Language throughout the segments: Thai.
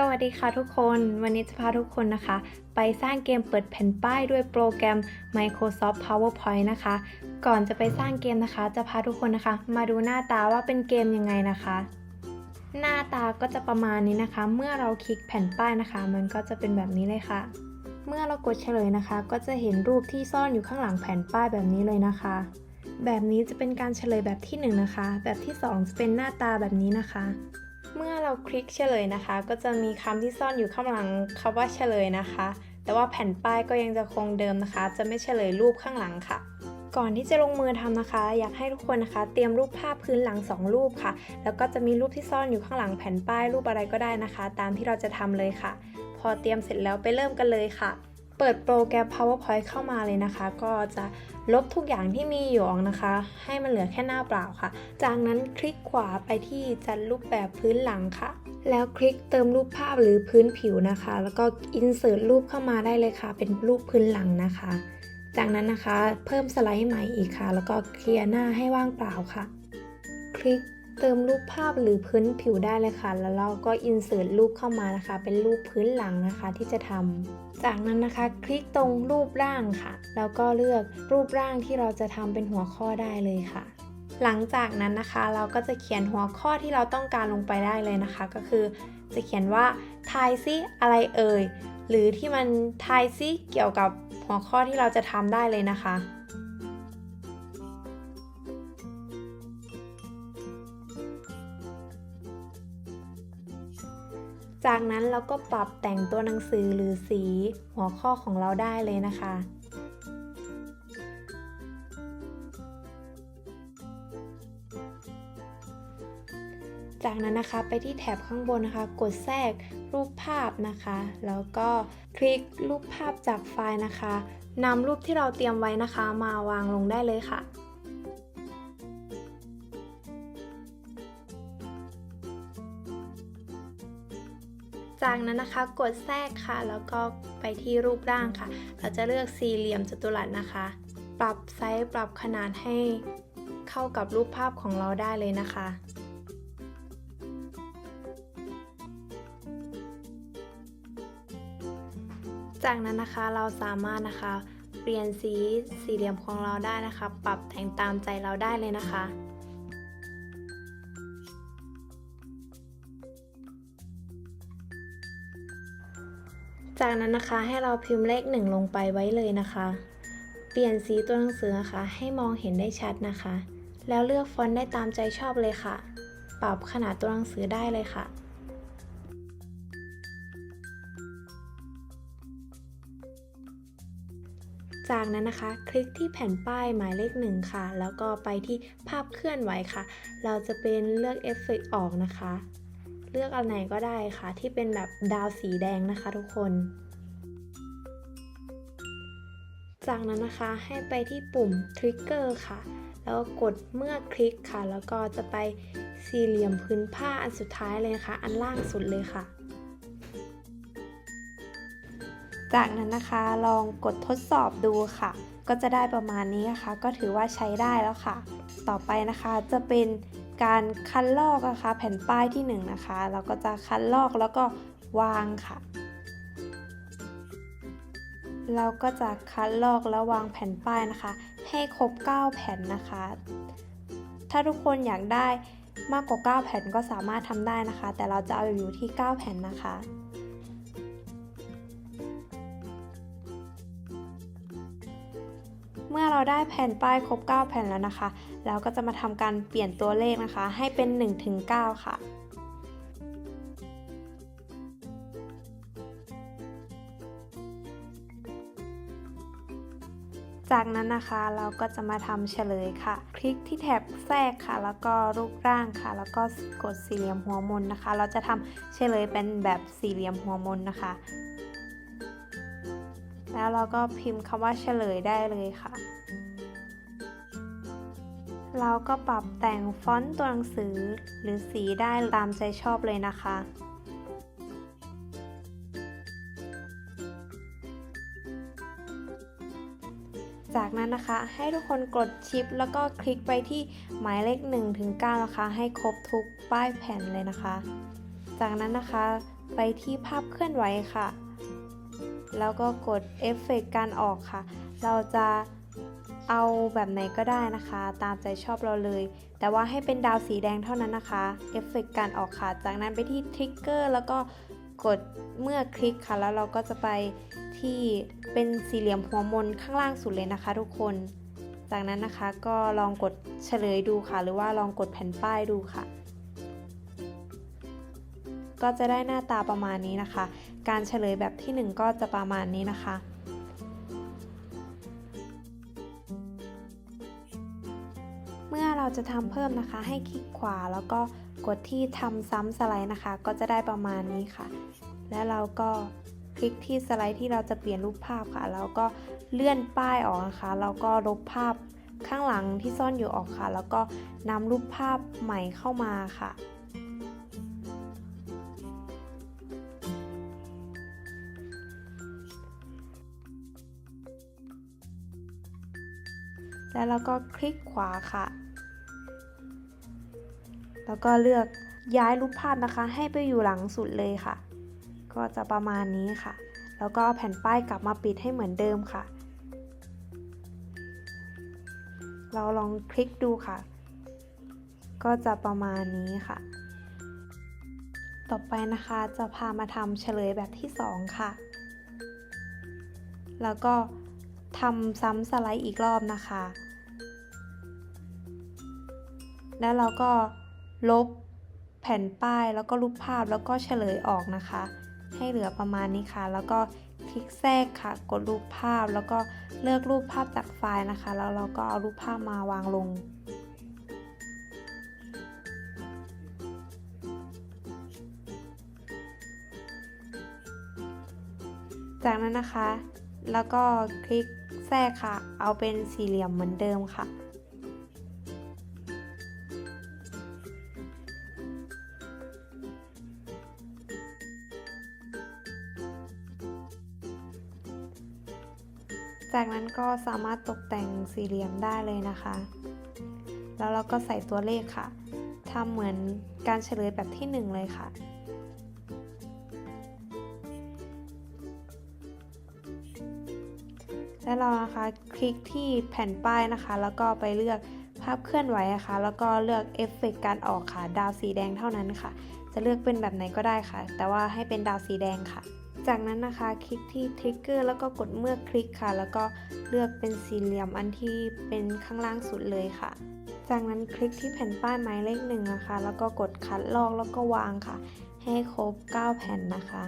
สวัสดีค่ะทุกคน วันนี้จะพาทุกคนนะคะ ไปสร้างเกมเปิดแผ่นป้ายด้วยโปรแกรม Microsoft PowerPoint นะคะ ก่อนจะไปสร้างเกมนะคะ จะพาทุกคนนะคะ มาดูหน้าตาว่าเป็นเกมยังไงนะคะ หน้าตาก็จะประมาณนี้นะคะ เมื่อเราคลิกแผ่นป้ายนะคะ มันก็จะเป็นแบบนี้เลยค่ะ เมื่อเรากดเฉลยนะคะ ก็จะเห็นรูปที่ซ่อนอยู่ข้างหลังแผ่นป้ายแบบนี้เลยนะคะ แบบนี้จะเป็นการเฉลยแบบที่หนึ่งนะคะ แบบที่สองจะเป็นหน้าตาแบบนี้นะคะ เมื่อเราคลิกเฉลยนะคะ ก็จะมีคำที่ซ่อนอยู่ข้างหลังคำว่าเฉลยนะคะ แต่ว่าแผ่นป้ายก็ยังจะคงเดิมนะคะ จะไม่เฉลยรูปข้างหลังค่ะ ก่อนที่จะลงมือทำนะคะ อยากให้ทุกคนนะคะ เตรียมรูปภาพพื้นหลัง 2 รูปค่ะ แล้วก็จะมีรูปที่ซ่อนอยู่ข้างหลังแผ่นป้ายรูปอะไรก็ได้นะคะ ตามที่เราจะทำเลยค่ะ พอเตรียมเสร็จแล้วไปเริ่มกันเลยค่ะ เปิดโปรแกรม PowerPoint เข้ามาเลยนะคะ ก็จะลบทุกอย่างที่มีอยู่ออกนะคะ ให้มันเหลือแค่หน้าเปล่าค่ะ จากนั้นคลิกขวาไปที่จัดรูปแบบพื้นหลังค่ะ แล้วคลิกเติมรูปภาพหรือพื้นผิวนะคะ แล้วก็ insert รูปเข้ามาได้เลยค่ะ เป็นรูปพื้นหลังนะคะ จากนั้นนะคะเพิ่มสไลด์ใหม่อีกค่ะ แล้วก็เคลียร์หน้าให้ว่างเปล่าค่ะ คลิก เติมรูปภาพหรือพื้นผิวได้เลยค่ะ แล้วเราก็ insert รูปเข้ามานะคะ เป็นรูปพื้นหลังนะคะที่จะทำจากนั้นนะคะ คลิกตรงรูปร่างค่ะ แล้วก็เลือกรูปร่างที่เราจะทำเป็นหัวข้อได้เลยค่ะ หลังจากนั้นนะคะเราก็จะเขียนหัวข้อที่เราต้องการลงไปได้เลยนะคะ ก็คือ จะเขียนว่าทายซิอะไรเอ่ยหรือที่มันทายซิเกี่ยวกับหัวข้อที่เราจะทำได้เลยนะคะ จากนั้นเราก็ปรับแต่งตัวหนังสือหรือสีหัวข้อของเราได้เลยนะคะ จากนั้นนะคะไปที่แถบข้างบนนะคะ กดแทรกรูปภาพนะคะ แล้วก็คลิกรูปภาพจากไฟล์นะคะนำรูปที่เราเตรียมไว้นะคะ มาวางลงได้เลยค่ะ จากนั้นนะคะ กดแทรกค่ะ แล้วก็ไปที่รูปร่างค่ะ เราจะเลือกสี่เหลี่ยมจัตุรัสนะคะ ปรับไซส์ปรับขนาดให้เข้ากับรูปภาพของเราได้เลยนะคะจากนั้นนะคะเราสามารถนะคะ เปลี่ยนสีสี่เหลี่ยมของเราได้นะคะ ปรับแต่งตามใจเราได้เลยนะคะ จากนั้นนะคะให้เราพิมพ์เลขหนึ่งลงไปไว้เลยนะคะ เปลี่ยนสีตัวหนังสือนะคะ ให้มองเห็นได้ชัดนะคะ แล้วเลือกฟอนต์ได้ตามใจชอบเลยค่ะ ปรับขนาดตัวหนังสือได้เลยค่ะจากนั้นนะคะ คลิกที่แผ่นป้ายหมายเลขหนึ่งค่ะ แล้วก็ไปที่ภาพเคลื่อนไหวค่ะ เราจะเป็นเลือกเอฟเฟกต์ออกนะคะ เลือกอันไหนก็ได้ค่ะ ที่เป็นแบบดาวสีแดงนะคะทุกคน จากนั้นนะคะให้ไปที่ปุ่ม Trigger ค่ะ แล้วก็กดเมื่อคลิกค่ะ แล้วก็จะไปสี่เหลี่ยมพื้นผ้าอันสุดท้ายเลยนะคะ อันล่างสุดเลยค่ะ จากนั้นนะคะลองกดทดสอบดูค่ะ ก็จะได้ประมาณนี้นะคะ ก็ถือว่าใช้ได้แล้วค่ะ ต่อไปนะคะจะเป็น การคัดลอกนะคะแผ่นป้ายที่1นงนะคะ เราก็จะคัดลอกแล้วก็วางค่ะ เราก็จะคัดลอกแล้ววางแผ่นป้ายนะคะ ให้ครบ 9 แผ่นนะคะ ถ้าทุกคนอยากได้มากกว่า 9 แผ่นก็สามารถทำได้นะคะ แต่เราจะเอาอยู่ที่ 9 แผ่นนะคะ เมื่อเราได้แผ่นป้ายครบ 9 แผ่นแล้วนะคะ เราก็จะมาทำการเปลี่ยนตัวเลขนะคะ ให้เป็น1ถึง9ค่ะจากนั้นนะคะเราก็จะมาทำเฉลยค่ะ คลิกที่แถบแทรกค่ะ แล้วก็รูปร่างค่ะ แล้วก็กดสี่เหลี่ยมหัวมนนะคะ เราจะทำเฉลยเป็นแบบสี่เหลี่ยมหัวมนนะคะ แล้วเราก็พิมพ์คำว่าเฉลยได้เลยค่ะ เราก็ปรับแต่งฟอนต์ตัวหนังสือหรือสีได้ตามใจชอบเลยนะคะจากนั้นนะคะให้ทุกคนกดชิป แล้วก็คลิกไปที่หมายเลข1ถึง9นะคะ ให้ครบทุกป้ายแผ่นเลยนะคะ จากนั้นนะคะไปที่ภาพเคลื่อนไหวค่ะ แล้วก็กดเอฟเฟกต์การออกค่ะ เราจะเอาแบบไหนก็ได้นะคะ ตามใจชอบเราเลย แต่ว่าให้เป็นดาวสีแดงเท่านั้นนะคะเอฟเฟกต์การออกค่ะ จากนั้นไปที่ทริกเกอร์แล้วก็กดเมื่อคลิกค่ะ แล้วเราก็จะไปที่เป็นสี่เหลี่ยมหัวมนข้างล่างสุดเลยนะคะทุกคน จากนั้นนะคะก็ลองกดเฉลยดูค่ะ หรือว่าลองกดแผ่นป้ายดูค่ะ ก็จะได้หน้าตาประมาณนี้นะคะ การเฉลยแบบที่ 1 ก็จะประมาณนี้นะคะ เมื่อเราจะทำเพิ่มนะคะ ให้คลิกขวาแล้วก็กดที่ทำซ้ำสไลด์นะคะ ก็จะได้ประมาณนี้ค่ะ และเราก็คลิกที่สไลด์ที่เราจะเปลี่ยนรูปภาพค่ะ แล้วก็เลื่อนป้ายออกนะคะ แล้วก็ลบภาพข้างหลังที่ซ่อนอยู่ออกค่ะ แล้วก็นำรูปภาพใหม่เข้ามาค่ะ แล้วเราก็คลิกขวาค่ะ แล้วก็เลือกย้ายรูปภาพนะคะ ให้ไปอยู่หลังสุดเลยค่ะ ก็จะประมาณนี้ค่ะ แล้วก็แผ่นป้ายกลับมาปิดให้เหมือนเดิมค่ะ เราลองคลิกดูค่ะ ก็จะประมาณนี้ค่ะ ต่อไปนะคะจะพามาทำเฉลยแบบที่ 2 ค่ะ แล้วก็ทำซ้ำสไลด์อีกรอบนะคะ แล้วเราก็ลบแผ่นป้ายแล้วก็รูปภาพแล้วก็เฉลยออกนะคะ ให้เหลือประมาณนี้ค่ะ แล้วก็คลิกแทรกค่ะ กดรูปภาพแล้วก็เลือกรูปภาพจากไฟล์นะคะ แล้วเราก็เอารูปภาพมาวางลง จากนั้นนะคะ แล้วก็คลิกแทรกค่ะ เอาเป็นสี่เหลี่ยมเหมือนเดิมค่ะ จากนั้นก็สามารถตกแต่งสี่เหลี่ยมได้เลยนะคะ แล้วเราก็ใส่ตัวเลขค่ะทำเหมือนการเฉลยแบบที่ 1 เลยค่ะแล้วเรานะคะคลิกที่แผ่นป้ายนะคะ แล้วก็ไปเลือกภาพเคลื่อนไหวนะคะ แล้วก็เลือกเอฟเฟกต์การออกค่ะ ดาวสีแดงเท่านั้นค่ะ จะเลือกเป็นแบบไหนก็ได้ค่ะ แต่ว่าให้เป็นดาวสีแดงค่ะ จากนั้นนะคะคลิกที่ทริกเกอร์แล้วก็กดเมื่อคลิกค่ะ แล้วก็เลือกเป็นสี่เหลี่ยมอันที่เป็นข้างล่างสุดเลยค่ะ จากนั้นคลิกที่แผ่นป้ายหมายเลขหนึ่งนะคะ แล้วก็กดคัดลอกแล้วก็วางค่ะ ให้ครบ 9 แผ่นนะคะ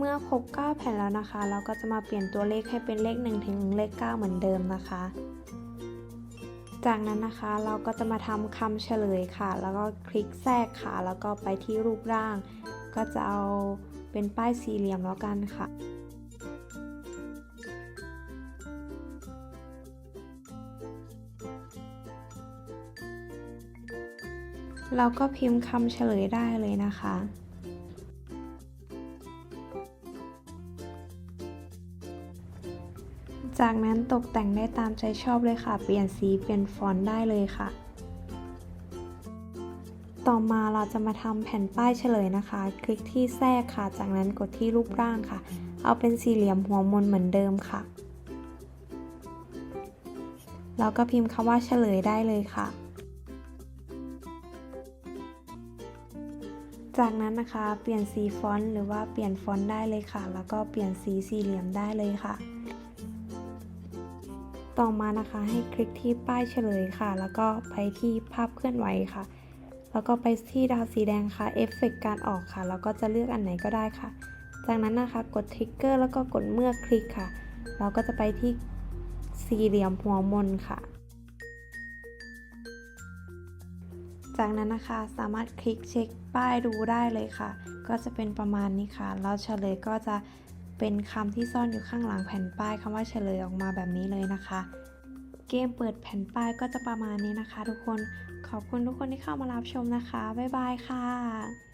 เมื่อครบ 9 แผ่นแล้วนะคะ เราก็จะมาเปลี่ยนตัวเลขให้เป็นเลข 1 ถึงเลข 9 เหมือนเดิมนะคะ จากนั้นนะคะเราก็จะมาทำคำเฉลยค่ะ แล้วก็คลิกแทรกค่ะ แล้วก็ไปที่รูปร่าง ก็จะเอาเป็นป้ายสี่เหลี่ยมแล้วกันค่ะเราก็พิมพ์คำเฉลยได้เลยนะคะ จากนั้นตกแต่งได้ตามใจชอบเลยค่ะ เปลี่ยนสีเปลี่ยนฟอนต์ได้เลยค่ะ ต่อมาเราจะมาทำแผ่นป้ายเฉลยนะคะ คลิกที่แทรกค่ะ จากนั้นกดที่รูปร่างค่ะ เอาเป็นสี่เหลี่ยมหัวมนเหมือนเดิมค่ะ แล้วก็พิมพ์คำว่าเฉลยได้เลยค่ะจากนั้นนะคะ เปลี่ยนสีฟอนต์หรือว่าเปลี่ยนฟอนต์ได้เลยค่ะ แล้วก็เปลี่ยนสีสี่เหลี่ยมได้เลยค่ะ ต่อมานะคะให้คลิกที่ป้ายเฉลยค่ะ แล้วก็ไปที่ภาพเคลื่อนไหวค่ะ แล้วก็ไปที่ดาวสีแดงค่ะเอฟเฟกการออกค่ะ แล้วก็จะเลือกอันไหนก็ได้ค่ะ จากนั้นนะคะกดทริกเกอร์แล้วก็กดเมื่อคลิกค่ะ เราก็จะไปที่สี่เหลี่ยมหัวมนค่ะ จากนั้นนะคะสามารถคลิกเช็คป้ายดูได้เลยค่ะ ก็จะเป็นประมาณนี้ค่ะ แล้วเฉลยก็จะ เป็นคำที่ซ่อนอยู่ข้างหลังแผ่นป้ายคำว่าเฉลยออกมาแบบนี้เลยนะคะ เกมเปิดแผ่นป้ายก็จะประมาณนี้นะคะ ทุกคนขอบคุณทุกคนที่เข้ามารับชมนะคะ บ๊ายบายค่ะ